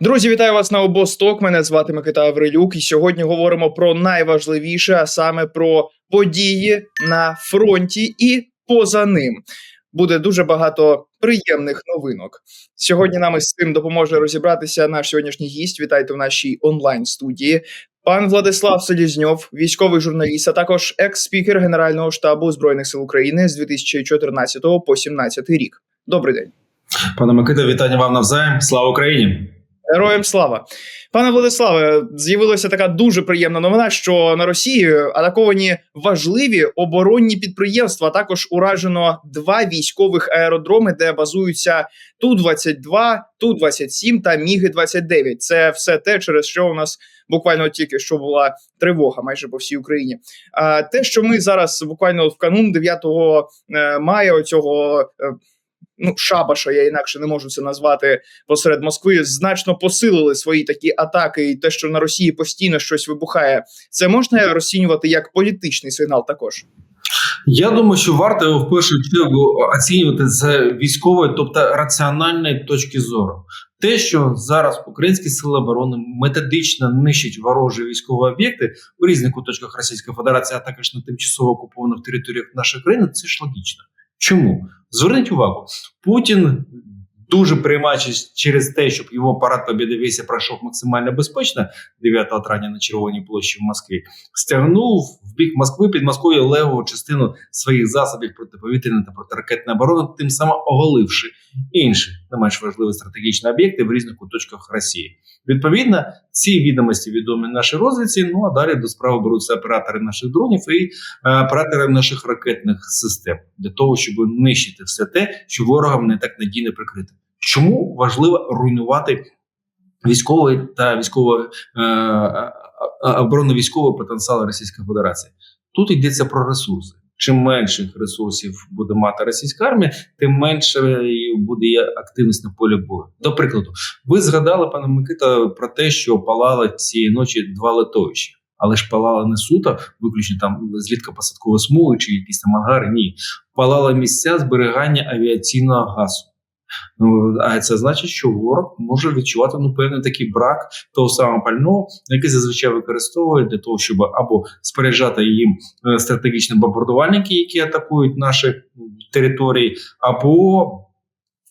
Друзі, вітаю вас на обосток. Мене звати Микита Аврилюк, і сьогодні говоримо про найважливіше, а саме про події на фронті і поза ним. Буде дуже багато приємних новинок. Сьогодні нам із цим допоможе розібратися наш сьогоднішній гість. Вітайте в нашій онлайн студії. Пан Владислав Селізньов, військовий журналіст, а також екс-спікер Генерального штабу збройних сил України з 2014 по 2017 рік. Добрий день. Пане Микита, вітання вам навзаєм. Слава Україні! Героям слава, пане Владиславе. З'явилася така дуже приємна новина, що на Росії атаковані важливі оборонні підприємства. а Також уражено два військових аеродроми, де базуються ту 22 ту 27 та Міги 29 Це все те, через що у нас буквально тільки що була тривога, майже по всій Україні. А те, що ми зараз буквально в канун 9 е, мая оцього. Ну, шабаша, я інакше не можу це назвати посеред Москви, значно посилили свої такі атаки, і те, що на Росії постійно щось вибухає, це можна розцінювати як політичний сигнал. Також Я думаю, що варто в першу чергу оцінювати з військової, тобто раціональної точки зору. Те, що зараз українські сили оборони методично нищать ворожі військові об'єкти у різних куточках Російської Федерації, а також на тимчасово окупованих територіях нашої країни, це ж логічно. Чому? Зверніть увагу, Путін дуже приймаючись через те, щоб його парад побіди пройшов максимально безпечно 9 травня на Червоній площі в Москві, стягнув в бік Москви під Москвою левову частину своїх засобів протиповітряної та протиракетної оборони, тим самим оголивши інші не менш важливі стратегічні об'єкти в різних куточках Росії. Відповідно, ці відомості відомі нашій розвідці. Ну а далі до справи беруться оператори наших дронів і е, оператори наших ракетних систем для того, щоб нищити все те, що ворогам не так надійно прикрити. Чому важливо руйнувати військовий та військовий е, е, оборонно-військовий потенціал Російської Федерації? Тут йдеться про ресурси. Чим менших ресурсів буде мати російська армія, тим менше буде є активність на полі бою. До прикладу, ви згадали, пане Микита, про те, що палали цієї ночі два литовища. Але ж палала не суто, виключно там злітка посадкової смуги чи якісь там ангари. Ні, палала місця зберігання авіаційного газу. Ну а це значить, що ворог може відчувати ну певний такий брак того самого пального, який зазвичай використовує для того, щоб або споряджати їм е, стратегічні бомбардувальники, які атакують наші території, або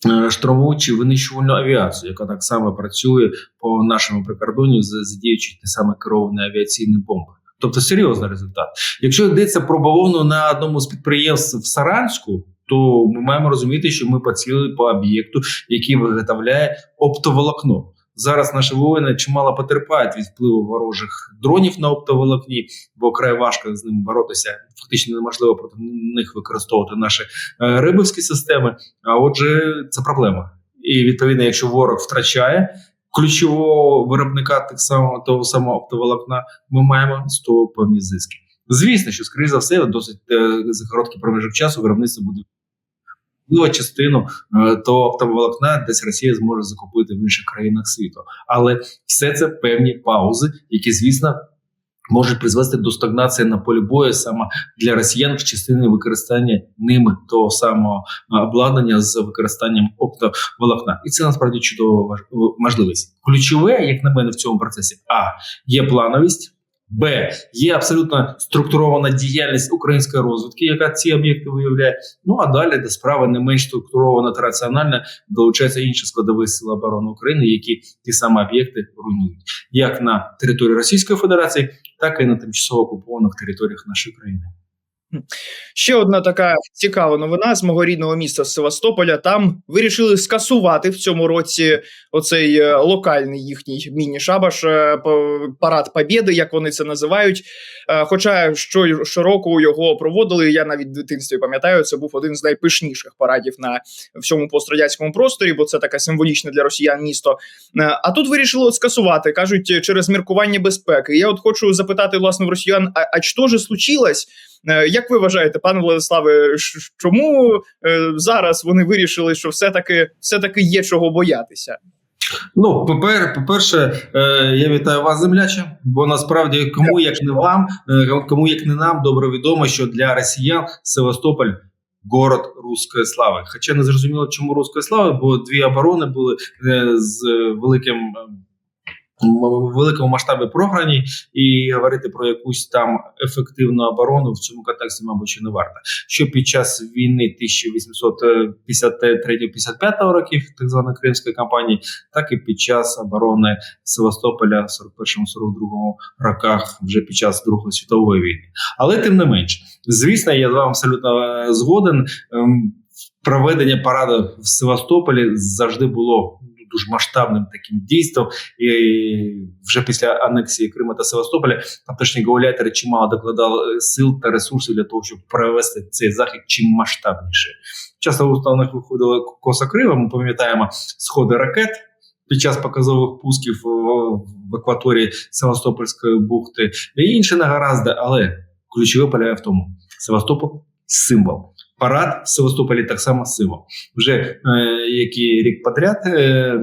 е, штурмову чи винищувальну авіацію, яка так само працює по нашому прикордонні, задіючи ті саме керовані авіаційні бомби. Тобто серйозний результат. Якщо йдеться про бавовну на одному з підприємств в Саранську то ми маємо розуміти, що ми поцілили по об'єкту, який виготовляє оптоволокно. Зараз наші воїни чимало потерпають від впливу ворожих дронів на оптоволокні, бо край важко з ними боротися. Фактично неможливо проти них використовувати наші е, рибовські системи. А отже, це проблема. І відповідно, якщо ворог втрачає ключового виробника так само того самого оптоволокна, ми маємо з певні зиски. Звісно, що скоріше за все, досить е, за короткий проміжок часу виробництво буде можливо, частину е, того оптоволокна десь Росія зможе закупити в інших країнах світу. Але все це певні паузи, які, звісно, можуть призвести до стагнації на полі бою саме для росіян в частині використання ними того самого е, обладнання з використанням оптоволокна. І це насправді чудова можливість. Ключове, як на мене, в цьому процесі а є плановість. Б є абсолютно структурована діяльність української розвідки, яка ці об'єкти виявляє. Ну а далі до справи не менш структурована та раціональна долучаються інші складові сили оборони України, які ті самі об'єкти руйнують, як на території Російської Федерації, так і на тимчасово окупованих територіях нашої країни. Ще одна така цікава новина з мого рідного міста Севастополя. Там вирішили скасувати в цьому році оцей е, локальний їхній міні-шабаш, е, парад Побєди, як вони це називають. Е, хоча що щороку його проводили, я навіть в дитинстві пам'ятаю, це був один з найпишніших парадів на всьому пострадянському просторі, бо це таке символічне для росіян місто. А тут вирішили скасувати, кажуть, через міркування безпеки. Я от хочу запитати власне в росіян: а, а що ж случилось? Як ви вважаєте, пане Владиславе, чому е, зараз вони вирішили, що все таки все таки є чого боятися? Ну, попер, по-перше, е, я вітаю вас, земляче, бо насправді кому як не вам, е, кому як не нам, добре відомо, що для росіян Севастополь город руської слави. Хоча не зрозуміло, чому руської слави, бо дві оборони були з великим. Великому масштабі програні, і говорити про якусь там ефективну оборону в цьому контексті, мабуть, що не варто. Що під час війни 1853-55 років, так званої Кримської кампанії, так і під час оборони Севастополя в 41-42 роках, вже під час Другої світової війни. Але тим не менш, звісно, я з вами абсолютно е, згоден. Ем, Проведення параду в Севастополі завжди було дуже масштабним таким дійством. І вже після анексії Криму та Севастополя тамтешні гауляйтери чимало докладали сил та ресурсів для того, щоб провести цей захід чим масштабніше. Часто у них виходили косокриво. Ми пам'ятаємо сходи ракет. Під час показових пусків в- в акваторії Севастопольської бухти і інші негаразди, але ключове полягає в тому: Севастополь символ. Парад в Севастополі так само символ. Вже е, який рік подряд е,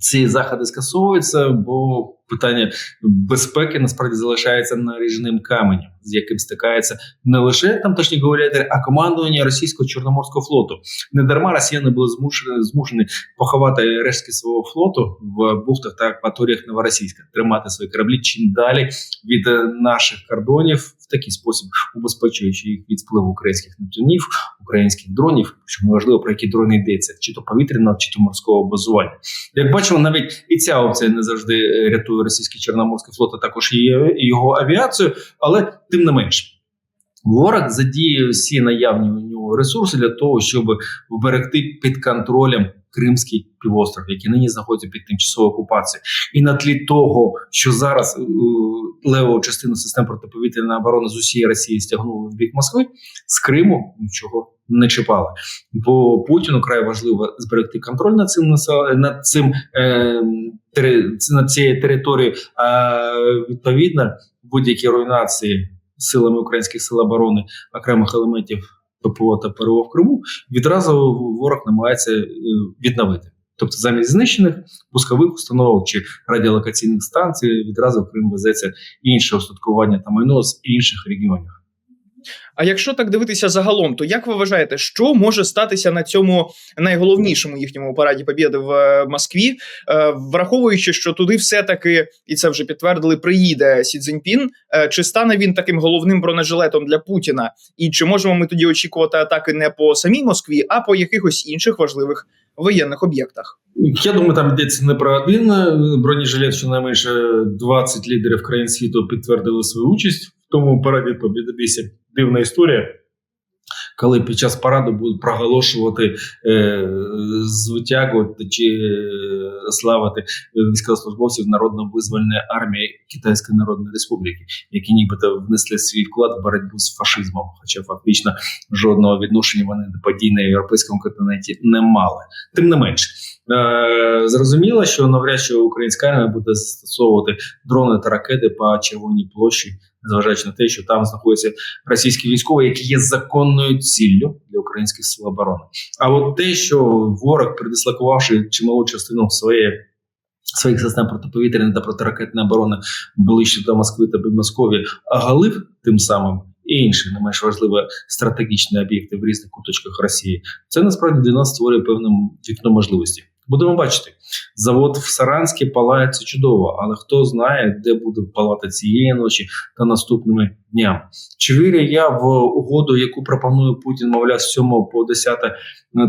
ці заходи скасовуються, бо питання безпеки насправді залишається наріжним каменем, з яким стикається не лише тамтешні гауляйтери, а командування російського чорноморського флоту. Не дарма росіяни були змушені, змушені поховати рештки свого флоту в бухтах та акваторіях Новоросійська, тримати свої кораблі чим далі від е, наших кордонів в такий спосіб, убезпечуючи їх від спливу українських нептунів, українських дронів. Що неважливо про які дрони йдеться, чи то повітряного, чи то морського базування. Як бачимо, навіть і ця опція не завжди е, рятує російський чорноморський флот, а також і його авіацію, але тим не менш. Ворог задіє всі наявні у нього ресурси для того, щоб вберегти під контролем Кримський півостров, який нині знаходиться під тимчасовою окупацією. І на тлі того, що зараз е, леву частину систем протиповітряної оборони з усієї Росії стягнули в бік Москви, з Криму нічого не чіпали. Бо Путіну край важливо зберегти контроль над цим над цим е, тери- над цією територією. А відповідно будь-які руйнації силами українських сил оборони окремих елементів ППО та ПРО в Криму відразу ворог намагається е, відновити. Тобто замість знищених пускових установок чи радіолокаційних станцій відразу в Крим везеться інше устаткування та майно з інших регіонів. А якщо так дивитися загалом, то як ви вважаєте, що може статися на цьому найголовнішому їхньому параді Побєди в е, Москві, Е, враховуючи, що туди все-таки, і це вже підтвердили, приїде Сі Цзіньпін, Е, чи стане він таким головним бронежилетом для Путіна? І чи можемо ми тоді очікувати атаки не по самій Москві, а по якихось інших важливих воєнних об'єктах? Я думаю, там йдеться не про один бронежилет, щонайменше 20 лідерів країн світу підтвердили свою участь тому параді Побєдобісі. Дивна історія. Коли під час параду будуть проголошувати е, звитягу чи е, славити військовослужбовців Народно-визвольної армії Китайської Народної Республіки, які нібито внесли свій вклад в боротьбу з фашизмом, хоча фактично жодного відношення вони до подій на європейському континенті не мали. Тим не менш, е, зрозуміло, що навряд чи українська армія буде застосовувати дрони та ракети по червоній площі, незважаючи на те, що там знаходяться російські військові, які є законною ціллю для українських сил оборони. А от те, що ворог, передислокувавши чималу частину своєї. Своїх систем протиповітряної та протиракетної оборони ближче до Москви та Підмосков'я, оголив тим самим і інші не менш важливі стратегічні об'єкти в різних куточках Росії. Це насправді для нас створює певне вікно можливості. Будемо бачити, завод в Саранській палає це чудово, але хто знає, де буде палати цієї ночі та наступними днями. Чи вірю я в угоду, яку пропонує Путін, мовляв, з 7 по 10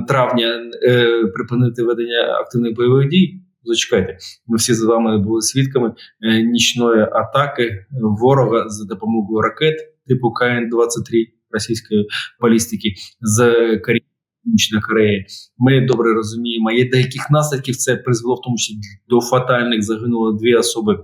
травня е, припинити ведення активних бойових дій? Зачекайте, ми всі з вами були свідками е, нічної атаки ворога за допомогою ракет типу КН-23 російської балістики з Корі... Північної Кореї. Ми добре розуміємо, є деяких наслідків це призвело в тому числі до фатальних загинуло дві особи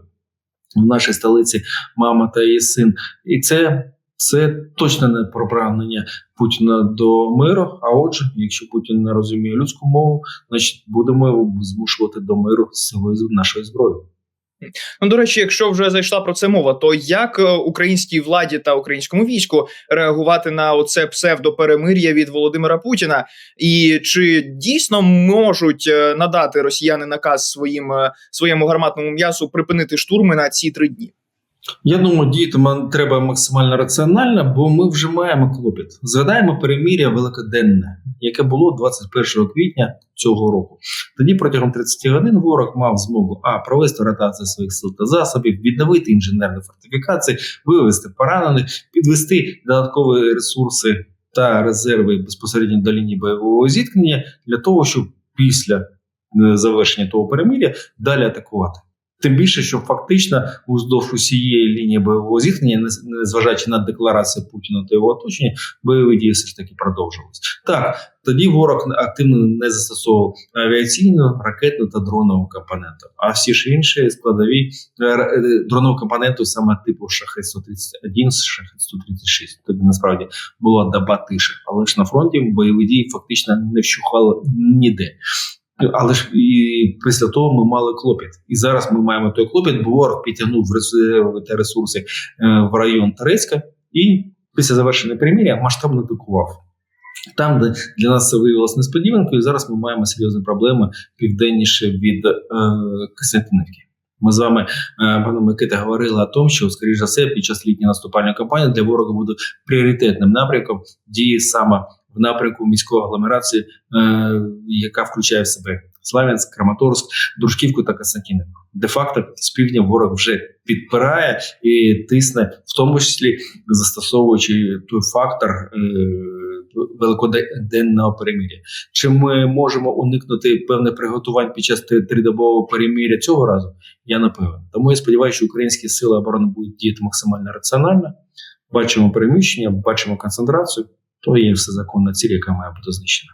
в нашій столиці, мама та її син. І це, це точно не про прагнення Путіна до миру. А отже, якщо Путін не розуміє людську мову, значить будемо його змушувати до миру силою нашої зброї. Ну, до речі, якщо вже зайшла про це мова, то як е, українській владі та українському війську реагувати на оце псевдоперемир'я від Володимира Путіна? І чи дійсно можуть е, надати росіяни наказ своїм е, своєму гарматному м'ясу припинити штурми на ці три дні? Я думаю, діяти треба максимально раціонально, бо ми вже маємо клопіт. Згадаємо переміря великоденне, яке було 21 квітня цього року. Тоді протягом 30 годин ворог мав змогу а провести ротацію своїх сил та засобів, відновити інженерні фортифікації, вивести поранених, підвести додаткові ресурси та резерви безпосередньо до лінії бойового зіткнення для того, щоб після е, завершення того перемиря далі атакувати. Тим більше, що фактично уздовж усієї лінії бойового зіткнення, не- незважаючи на декларацію Путіна та його оточення, бойові дії все ж таки продовжувалися. Так, тоді ворог активно не застосовував авіаційну, ракетну та дронову компоненту. А всі ж інші складові е, е, дронову компоненту саме типу шахет 131 шахет 136. Тоді насправді була доба тиші, але ж на фронті бойові дії фактично не вщухали ніде. Але ж і після того ми мали клопіт. І зараз ми маємо той клопіт, бо ворог підтягнув та ресурси е, в район Торецька і після завершення приміря масштабно атакував. Там, де для нас це виявилось несподіванкою, зараз ми маємо серйозні проблеми південніше від е, Костянтинівки. Ми з вами, е, пане Микита, говорили о тому, що, скоріш за все, під час літньої наступальної кампанії для ворога буде пріоритетним напрямком дії саме в напрямку міської агломерації, е, яка включає в себе Славянськ, Краматорськ, Дружківку та Костянтинівку. Де-факто з півдня ворог вже підпирає і тисне, в тому числі застосовуючи той фактор е, великоденного переміря. Чи ми можемо уникнути певних приготувань під час три- тридобового переміря цього разу? Я не певен. Тому я сподіваюся, що українські сили оборони будуть діяти максимально раціонально. Бачимо переміщення, бачимо концентрацію. То є все законна ціль, яка має бути знищена.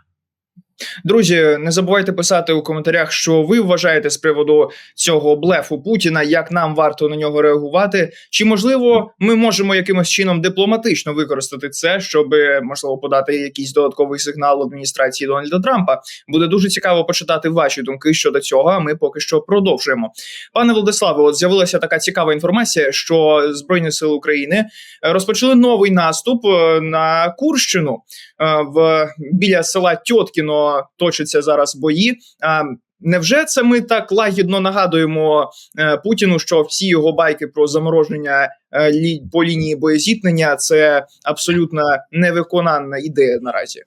Друзі, не забувайте писати у коментарях, що ви вважаєте з приводу цього блефу Путіна, як нам варто на нього реагувати. Чи можливо ми можемо якимось чином дипломатично використати це, щоб можливо подати якийсь додатковий сигнал адміністрації Дональда Трампа? Буде дуже цікаво почитати ваші думки щодо цього. А ми поки що продовжуємо. Пане Владиславе, от з'явилася така цікава інформація, що Збройні сили України розпочали новий наступ е, на Курщину е, в біля села Тьоткіно точаться зараз бої. А невже це ми так лагідно нагадуємо е, Путіну, що всі його байки про замороження е, лі, по лінії боєзіткнення це абсолютно невиконана ідея наразі?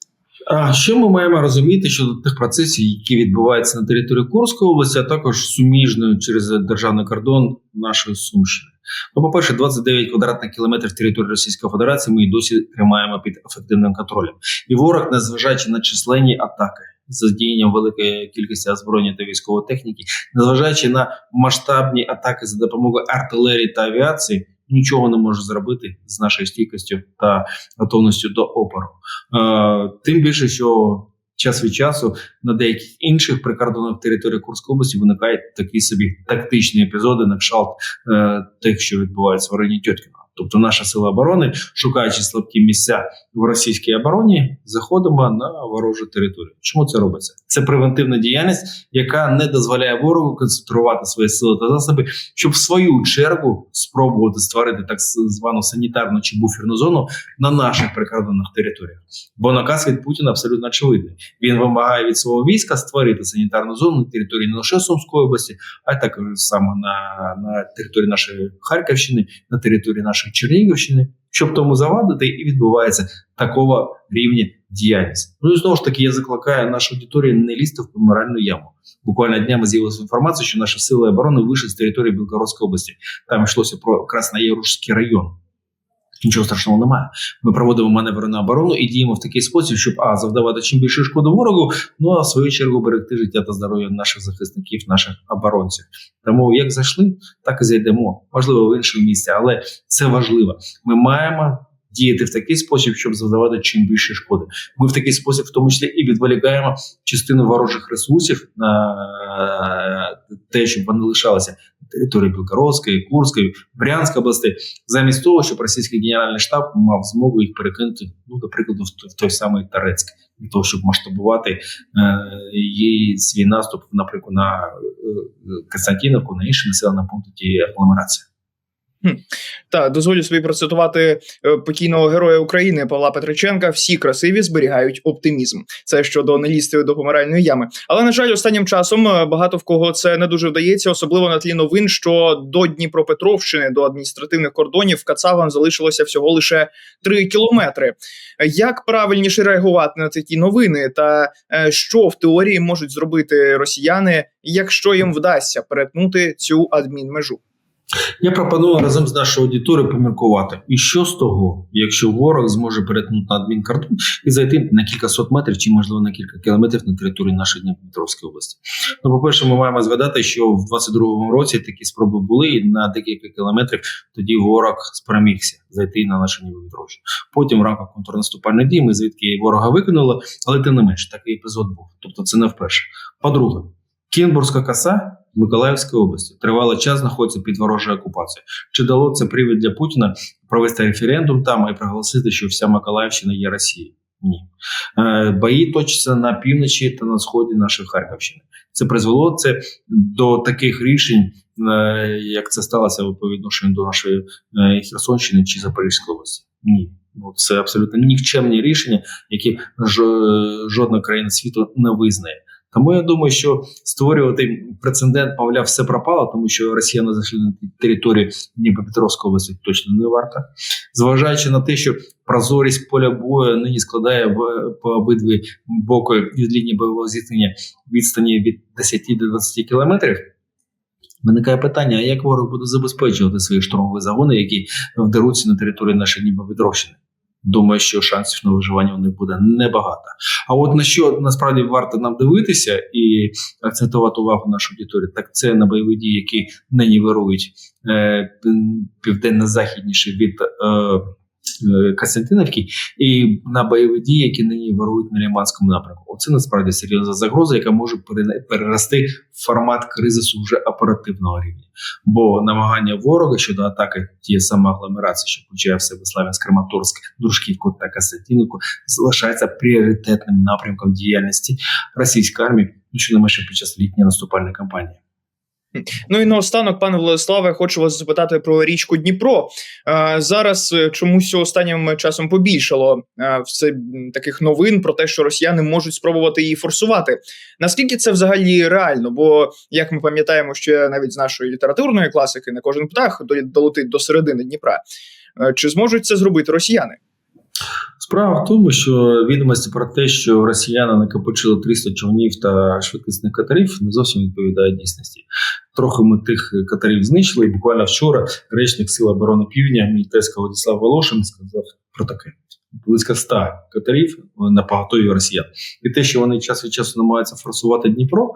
А що ми маємо розуміти щодо тих процесів, які відбуваються на території Курської області, а також суміжною через державний кордон нашої Сумщини? Ну, по-перше, 29 квадратних кілометрів території Російської Федерації ми і досі тримаємо під ефективним контролем. І ворог, незважаючи на численні атаки з задіянням великої кількості озброєння та військової техніки, незважаючи на масштабні атаки за допомогою артилерії та авіації, нічого не може зробити з нашою стійкістю та готовністю до опору. Е, тим більше, що час від часу на деяких інших прикордонних територіях Курської області виникають такі собі тактичні епізоди на кшалт е, тих, що відбуваються в районі Тьоткіна. Тобто, наша сила оборони, шукаючи слабкі місця в російській обороні, заходимо на ворожу територію. Чому це робиться? Це превентивна діяльність, яка не дозволяє ворогу концентрувати свої сили та засоби, щоб в свою чергу спробувати створити так звану санітарну чи буферну зону на наших прикордонних територіях. Бо наказ від Путіна абсолютно очевидний. Він вимагає від свого війська створити санітарну зону на території не лише Сумської області, а й також саме на, на території нашої Харківщини, на території нашої Чернігівщини, щоб тому завадити, і відбувається такого рівня діяльність. Ну і знову ж таки, я закликаю нашу аудиторію не лізти в помиральну яму. Буквально днями з'явилася інформація, що наші сили оборони вийшли з території Білгородської області. Там йшлося про Красноярський район. Нічого страшного немає. Ми проводимо маневрену оборону і діємо в такий спосіб, щоб а завдавати чим більше шкоди ворогу, ну а в свою чергу берегти життя та здоров'я наших захисників, наших оборонців. Тому як зайшли, так і зайдемо. Можливо, в інше місце, але це важливо. Ми маємо. Діяти в такий спосіб, щоб завдавати чим більше шкоди. Ми в такий спосіб, в тому числі, і відволікаємо частину ворожих ресурсів на е, те, щоб вони лишалися на території Білгородської, Курської, Брянської областей, замість того, щоб російський генеральний штаб мав змогу їх перекинути, ну, до прикладу, в той, самий Тарецьк, для того, щоб масштабувати е, її свій наступ, наприклад, на е, Константиновку, на інші населені пункти агломерації. Та дозволю собі процитувати е, покійного героя України Павла Петриченка. Всі красиві зберігають оптимізм. Це щодо нелістів до помиральної ями. Але на жаль, останнім часом е, багато в кого це не дуже вдається, особливо на тлі новин, що до Дніпропетровщини, до адміністративних кордонів Кацавам залишилося всього лише 3 кілометри. Як правильніше реагувати на такі новини, та е, що в теорії можуть зробити росіяни, якщо їм вдасться перетнути цю адмінмежу? Я пропоную разом з нашою аудиторією поміркувати. І що з того, якщо ворог зможе перетнути на адмінкордон і зайти на кілька сот метрів чи, можливо, на кілька кілометрів на території нашої Дніпропетровської області? Ну, по-перше, ми маємо згадати, що в 22-му році такі спроби були, і на декілька кілометрів тоді ворог спромігся зайти на нашу Дніпропетровщину. Потім в рамках контрнаступальної дії ми звідки ворога викинули, але тим не менш такий епізод був. Тобто це не вперше. По-друге, Кінбурзька коса Миколаївської області тривалий час знаходиться під ворожою окупацією. Чи дало це привід для Путіна провести референдум там і проголосити, що вся Миколаївщина є Росією? Ні. Е, бої точаться на півночі та на сході нашої Харківщини. Це призвело це до таких рішень, е, як це сталося по відношенню до нашої е, Херсонщини чи Запорізької області. Ні. Ну, це абсолютно нікчемні рішення, які жо- жодна країна світу не визнає. Тому я думаю, що створювати прецедент, мовляв, все пропало, тому що росіяни зайшли на територію Дніпропетровської області точно не варто. Зважаючи на те, що прозорість поля бою нині складає в по обидві боки від лінії бойового зіткнення відстані від 10 до 20 кілометрів. Виникає питання: а як ворог буде забезпечувати свої штурмові загони, які вдаруться на територію нашої Дніпропетровщини? Думаю, що шансів на виживання у них буде небагато. А от на що насправді варто нам дивитися і акцентувати увагу нашу аудиторію, так це на бойові дії, які нині вирують е, південно-західніше від е, Костянтинівки, і на бойові дії, які нині вирують на Ліманському напрямку. Оце насправді серйозна загроза, яка може перерости в формат кризису вже оперативного рівня. Бо намагання ворога щодо атаки тієї саме агломерації, що включає в себе Славянськ, Краматорськ, Дружківку та Костянтинівку, залишається пріоритетним напрямком діяльності російської армії, ну що не менше під час літньої наступальної кампанії. Ну і наостанок, пане Владиславе, хочу вас запитати про річку Дніпро. Е, зараз е, чомусь останнім часом побільшало все таких новин про те, що росіяни можуть спробувати її форсувати. Наскільки це взагалі реально? Бо як ми пам'ятаємо, ще навіть з нашої літературної класики не кожен птах до- долетить до середини Дніпра. Е, Чи зможуть це зробити росіяни? Справа в тому, що відомості про те, що росіяни накопичили 300 човнів та швидкісних катерів, не зовсім відповідають дійсності. Трохи ми тих катерів знищили. І буквально вчора речник Сил оборони Півдня, мій тезка Владислав Волошин, сказав про таке. Близько 100 катерів на поготові росіян. І те, що вони час від часу намагаються форсувати Дніпро,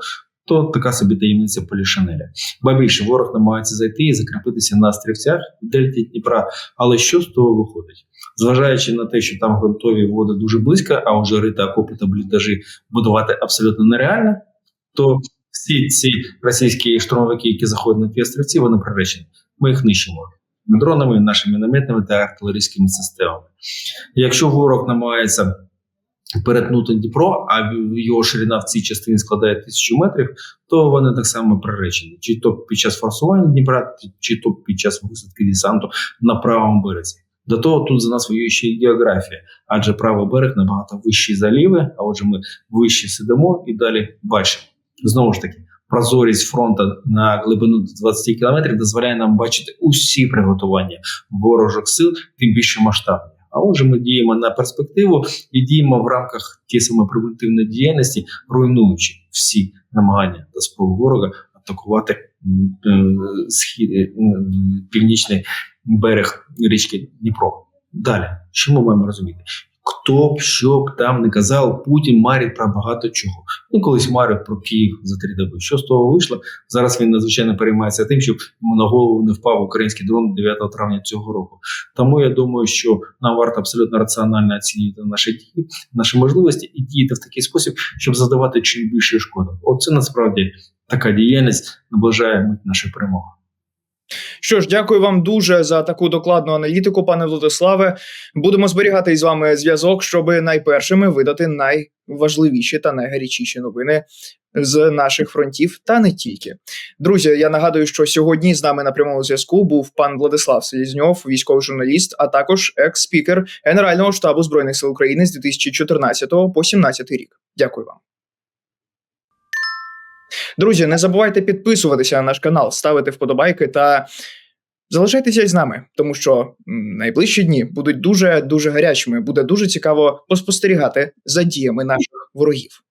то така собі таємниця Полішанеля. Ба більше ворог намагається зайти і закріпитися на острівцях в дельті Дніпра. Але що з того виходить? Зважаючи на те, що там ґрунтові води дуже близько, а вже рита окопи та бліндажі будувати абсолютно нереально, то всі ці російські штурмовики, які заходять на ті острівці, вони приречені. Ми їх нищимо дронами, нашими мінометними та артилерійськими системами. Якщо ворог намагається перетнути Дніпро, а його ширина в цій частині складає тисячу метрів, то вони так само приречені. Чи то під час форсування Дніпра, чи то під час висадки десанту на правому березі. До того тут за нас воює ще й географія, адже правий берег набагато вищий заліви, а отже, ми вище сидимо і далі бачимо. Знову ж таки, прозорість фронту на глибину 20 кілометрів дозволяє нам бачити усі приготування ворожих сил, тим більше масштабні. А отже, ми діємо на перспективу і діємо в рамках тієї саме превентивної діяльності, руйнуючи всі намагання та спроби ворога атакувати е, схід, е, північний берег річки Дніпро. Далі, що ми маємо розуміти? Хто б що б там не казав, Путін марить про багато чого. Він колись марив про Київ за три доби. Що з того вийшло? Зараз він надзвичайно переймається тим, щоб йому на голову не впав український дрон 9 травня цього року. Тому я думаю, що нам варто абсолютно раціонально оцінювати наші дії, наші можливості і діяти в такий спосіб, щоб задавати чим більше шкоди. Оце насправді така діяльність наближає мить нашої перемоги. Що ж, дякую вам дуже за таку докладну аналітику, пане Владиславе. Будемо зберігати із вами зв'язок, щоб найпершими видати найважливіші та найгарячіші новини з наших фронтів, та не тільки. Друзі, я нагадую, що сьогодні з нами на прямому зв'язку був пан Владислав Селізньов, військовий журналіст, а також екс-спікер Генерального штабу збройних сил України з 2014 по 2017 рік. Дякую вам. Друзі, не забувайте підписуватися на наш канал, ставити вподобайки та залишайтеся з нами, тому що найближчі дні будуть дуже дуже гарячими. Буде дуже цікаво поспостерігати за діями наших ворогів.